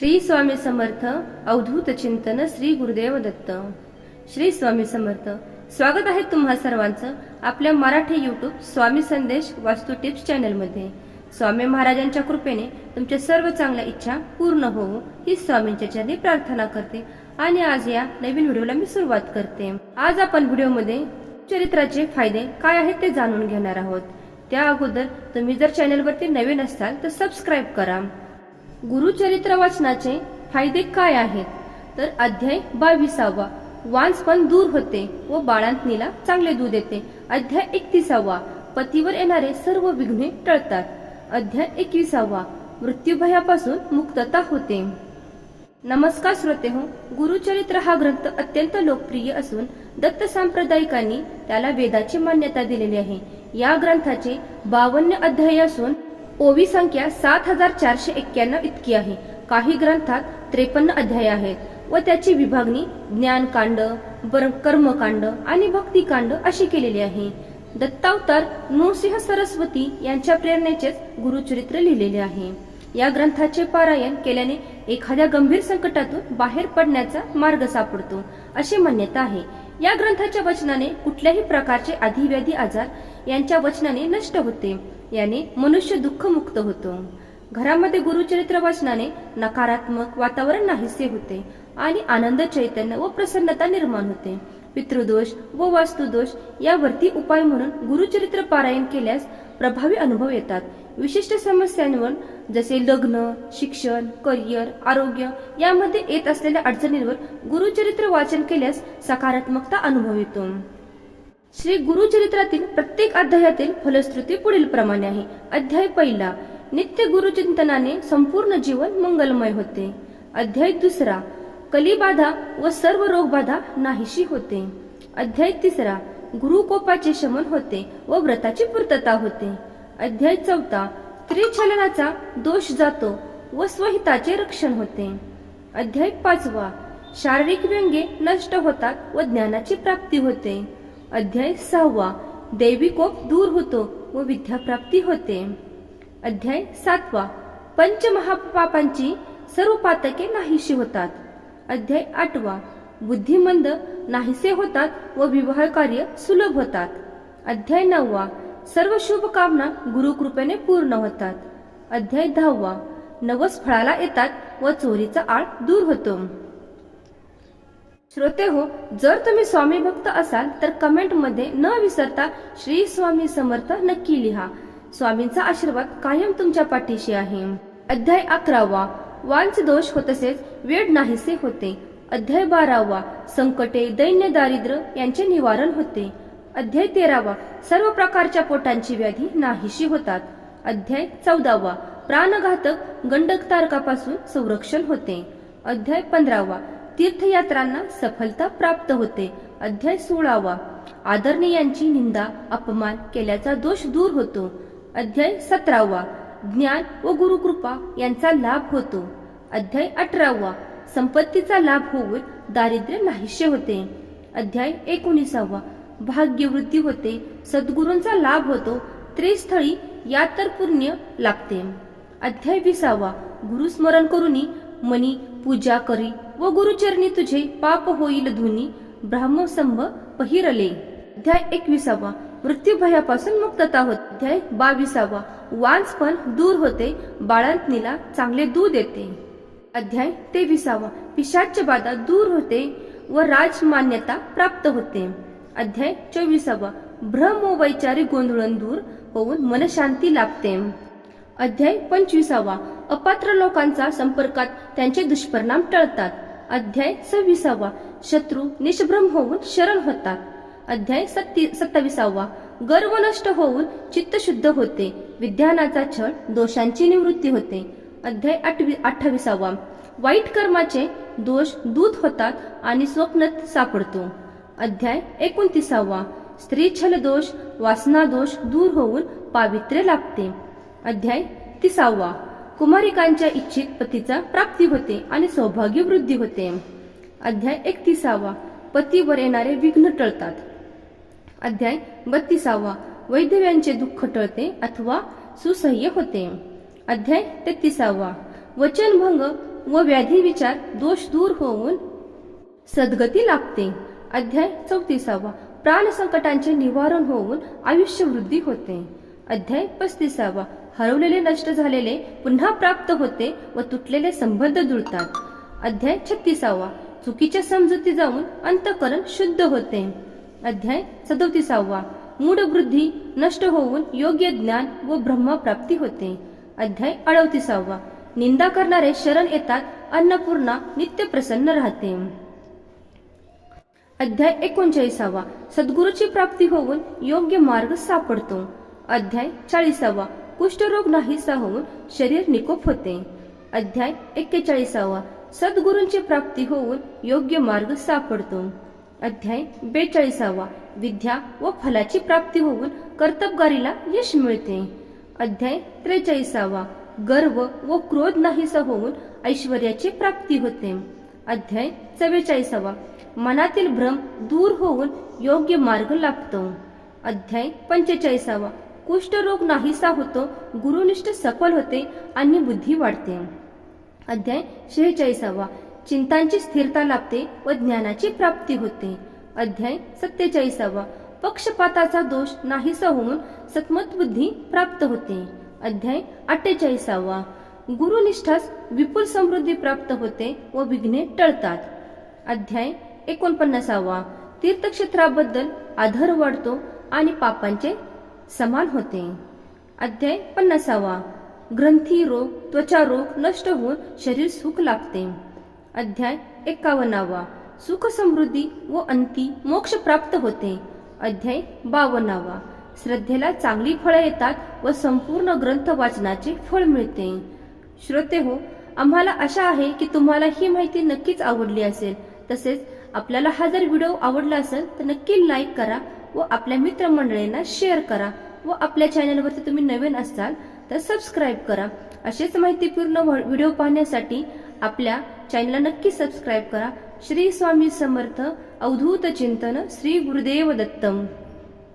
श्री स्वामी समर्थ अवधूत चिंतन श्री गुरुदेव दत्त. श्री स्वामी समर्थ स्वागत आहे तुम्हा सर्वांचं आपल्या मराठी युट्यूब स्वामी संदेश वास्तू टिप्स चॅनलमध्ये. स्वामी महाराजांच्या कृपेने तुमच्या सर्व चांगल्या इच्छा पूर्ण होऊ ही स्वामींच्या चरणी प्रार्थना करते आणि आज या नवीन व्हिडिओला मी सुरुवात करते. आज आपण व्हिडिओमध्ये चरित्राचे फायदे काय आहेत ते जाणून घेणार आहोत. त्या अगोदर तुम्ही जर चॅनलवरती नवीन असाल तर सबस्क्राईब करा. गुरुचरित्र वाचनाचे फायदे काय आहेत? तर अध्याय बावीसावा. वांसपण दूर होते व बाळांतनीला चांगले दूध येते. अध्याय एकतीसावा. पतीवर येणारे सर्व विघ्ने टळतात. अध्याय एकविसावा. मृत्यूभयापासून मुक्तता होते. नमस्कार श्रोते हो गुरुचरित्र हा ग्रंथ अत्यंत लोकप्रिय असून दत्त सांप्रदायिकांनी त्याला वेदाची मान्यता दिलेली आहे. या ग्रंथाचे बावन्न अध्याय असून ओवी संख्या सात हजार चारशे एक्क्याण्णव इतकी आहे. काही ग्रंथात त्रेपन्न अध्याय आहेत व त्याची विभागणी ज्ञानकांड बर- कर्मकांड आणि भक्तिकांड अशी केलेली आहे. दत्तावतार नृसिंह सरस्वती यांच्या प्रेरणेचेच गुरुचरित्र लिहिलेले आहे. या ग्रंथाचे पारायण केल्याने एखाद्या गंभीर संकटातून बाहेर पडण्याचा मार्ग सापडतो अशी मान्यता आहे. या ग्रंथाच्या वचनाने कुठल्याही प्रकारचे अधिव्याधी आजार यांच्या वचनाने नष्ट होते. याने मनुष्य दुःख मुक्त होतो. घरामध्ये गुरुचरित्र वाचनाने नकारात्मक वातावरण नाहीसे होते आणि आनंद चैतन्य व प्रसन्नता निर्माण होते. पितृदोष व वास्तुदोष यावरती उपाय म्हणून गुरुचरित्र पारायण केल्यास प्रभावी अनुभव येतात. विशिष्ट समस्यांवर जसे लग्न शिक्षण करिअर आरोग्य यामध्ये येत असलेल्या अडचणींवर गुरुचरित्र वाचन केल्यास सकारात्मकता अनुभव येतो. श्री गुरुचरित्रातील प्रत्येक अध्यायातील फलश्रुती पुढील प्रमाणे आहे. अध्याय पहिला नित्य गुरुचिंतनाने संपूर्ण जीवन मंगलमय होते. अध्याय दुसरा कलिबाधा व सर्व रोगबाधा नाहीशी होते. अध्याय तिसरा गुरुकोपाचे शमन होते व व्रताची पूर्तता होते. अध्याय चौथा स्त्रीचलनाचा दोष जातो व स्वहिताचे रक्षण होते. अध्याय पाचवा शारीरिक व्यंगे नष्ट होतात व ज्ञानाची प्राप्ती होते. अध्याय सहावा देवी कोप दूर होतो व विद्याप्राप्ती होते. अध्याय सातवा पंचमहापापांची सर्व पातके नाहीशी होतात. अध्याय आठवा बुद्धिमंद नाहीसे होतात व विवाह कार्य सुलभ होतात. अध्याय नववा सर्व शुभकामना गुरुकृपेने पूर्ण होतात. अध्याय दहावा. नवस फळाला येतात व चोरीचा आळ दूर होतो. श्रोते हो जर तुम्ही स्वामी भक्त असाल तर कमेंटमध्ये न विसरता श्री स्वामी समर्थ नक्की लिहा. स्वामींचा आशीर्वाद कायम तुमच्या पाठीशी आहे. अध्याय अकरावा. वांच दोष होत तसेच वेळ नाहीसे होते. अध्याय बारावा. संकटे दैन्य दारिद्र्य यांचे निवारण होते. अध्याय तेरावा. सर्व प्रकारच्या पोटांची व्याधी नाहीशी होतात. अध्याय चौदावा. प्राणघातक गंडक तारकापासून संरक्षण होते. अध्याय पंधरावा. तीर्थयात्रांना सफलता प्राप्त होते. अध्याय सोळावा. आदरणीयांची निंदा अपमान केल्याचा दोष दूर होतो. अध्याय सतरावा. ज्ञान व गुरुकृपा यांचा लाभ होतो. अध्याय अठरावा. संपत्तीचा लाभ होऊन दारिद्र्य नाहीशे होते. अध्याय एकोणीसावा. भाग्यवृद्धी होते सद्गुरूंचा लाभ होतो त्रिस्थळी या तर पुण्य लागते अध्याय विसावा. गुरुस्मरण करुनी मनी पूजा करी व गुरुचरणी तुझे पाप होईल धुनी ब्राह्मसंभ पहिरले. अध्याय एकविसावा. मृत्यू भयापासून मुक्तता होत. अध्याय बावीसावा. वांसपण दूर होते बाळंतनीला चांगले दूध येते अध्याय तेविसावा. पिशाच बाधा दूर होते व राजमान्यता प्राप्त होते. अध्याय चोवीसावा. भ्रम व वैचारिक गोंधळण दूर होऊन मनशांती लाभते. अध्याय पंचवीसावा. अपात्र लोकांचा संपर्कात त्यांचे दुष्परिणाम टळतात. अध्याय सव्वीसावा. शत्रू निष्भ्रम होऊन शरण होतात. अध्याय सत्ती सत्ताविसावा. गर्व नष्ट होऊन चित्त शुद्ध होते. विज्ञानाचा छळ दोषांची निवृत्ती होते. अध्याय आठवी अठ्ठावीसावा. वाईट कर्माचे दोष दूत होतात आणि स्वप्नत सापडतो. अध्याय एकोणतीसावा. स्त्री छल दोष वासना दोष दूर होऊन पावित्र्य लाभते. अध्याय तिसावा. कुमारिकांच्या इच्छित पतीचा प्राप्ती होते आणि सौभाग्य वृद्धी होते. अध्याय एकतीसावा. पतीवर येणारे विघ्न टळतात. अध्याय बत्तीसावा. वैधव्यांचे दुःख टळते अथवा सुसह्य होते. अध्याय तेहतीसावा. वचनभंग व व्याधी विचार दोष दूर होऊन सद्गती लागते अध्याय चौतीसावा. प्राण संकटांचे निवारण होऊन आयुष्य वृद्धी होते. अध्याय पस्तीसावा. हरवलेले नष्ट झालेले पुन्हा प्राप्त होते व तुटलेले संबंध जुळतात. अध्याय छत्तीसावा. चुकीच्या समजुती जाऊन अंतकरण शुद्ध होते. अध्याय सदोतीसावा. मूढ वृद्धी नष्ट होऊन योग्य ज्ञान व ब्रह्मप्राप्ती होते. अध्याय अडवतीसावा निंदा करणारे शरण येतात अन्नपूर्णा नित्य प्रसन्न राहते. अध्याय एकोणचाळीसावा. सद्गुरूची प्राप्ती होऊन योग्य मार्ग सापडतो. अध्याय चाळीसावा. कुष्ठरोग नाहीसा होऊन शरीर निकोप होते. अध्याय एक्केचाळीसावा. सद्गुरूंची प्राप्ती होऊन योग्य मार्ग सापडतो. अध्याय बेचाळीसावा. विद्या व फलाची प्राप्ती होऊन कर्तबगारीला यश मिळते. अध्याय त्रेचाळीसावा. गर्व व क्रोध नाहीसा होऊन ऐश्वर्याची प्राप्ती होते. अध्याय चव्वेचाळीसावा. मनातील भ्रम दूर होऊन योग्य मार्ग लाभतो. अध्याय पंचेचाळीसावा. कुष्ठरोग नाहीसा होतो गुरुनिष्ठ सफल होते आणि बुद्धी वाढते. अध्याय शेहेचाळीसावा. चिंतांची स्थिरता लाभते व ज्ञानाची प्राप्ती होते. अध्याय सत्तेचाळीसावा. पक्षपाताचा दोष नाहीसा होऊन सत्मत बुद्धी प्राप्त होते. अध्याय अठ्ठेचाळीसावा. गुरुनिष्ठास विपुल समृद्धी प्राप्त होते व विघ्ने टळतात. अध्याय एकोणपन्नासावा. तीर्थक्षेत्राबद्दल आदर वाढतो आणि पापांचे समान होते. अध्याय पन्नासावा. ग्रंथी रोग त्वचा रोग नष्ट होऊन शरीर सुख लागते अध्याय एकावन्नावा. सुख समृद्धी व अंती मोक्ष प्राप्त होते. अध्याय बावन्नावा. श्रद्धेला चांगली फळं येतात व संपूर्ण ग्रंथ वाचनाचे फळ मिळते. श्रोते हो आम्हाला आशा आहे की तुम्हाला ही माहिती नक्कीच आवडली असेल. तसेच आपल्याला हा जर व्हिडिओ आवडला असेल तर नक्की लाईक करा व आपल्या मित्रमंडळींना शेअर करा व आपल्या चॅनलवरती तुम्ही नवीन असाल तर सबस्क्राईब करा. असेच माहितीपूर्ण व्हिडिओ पाहण्यासाठी आपल्या चॅनलला नक्की सबस्क्राईब करा. श्री स्वामी समर्थ अवधूत चिंतन श्री गुरुदेव दत्तम.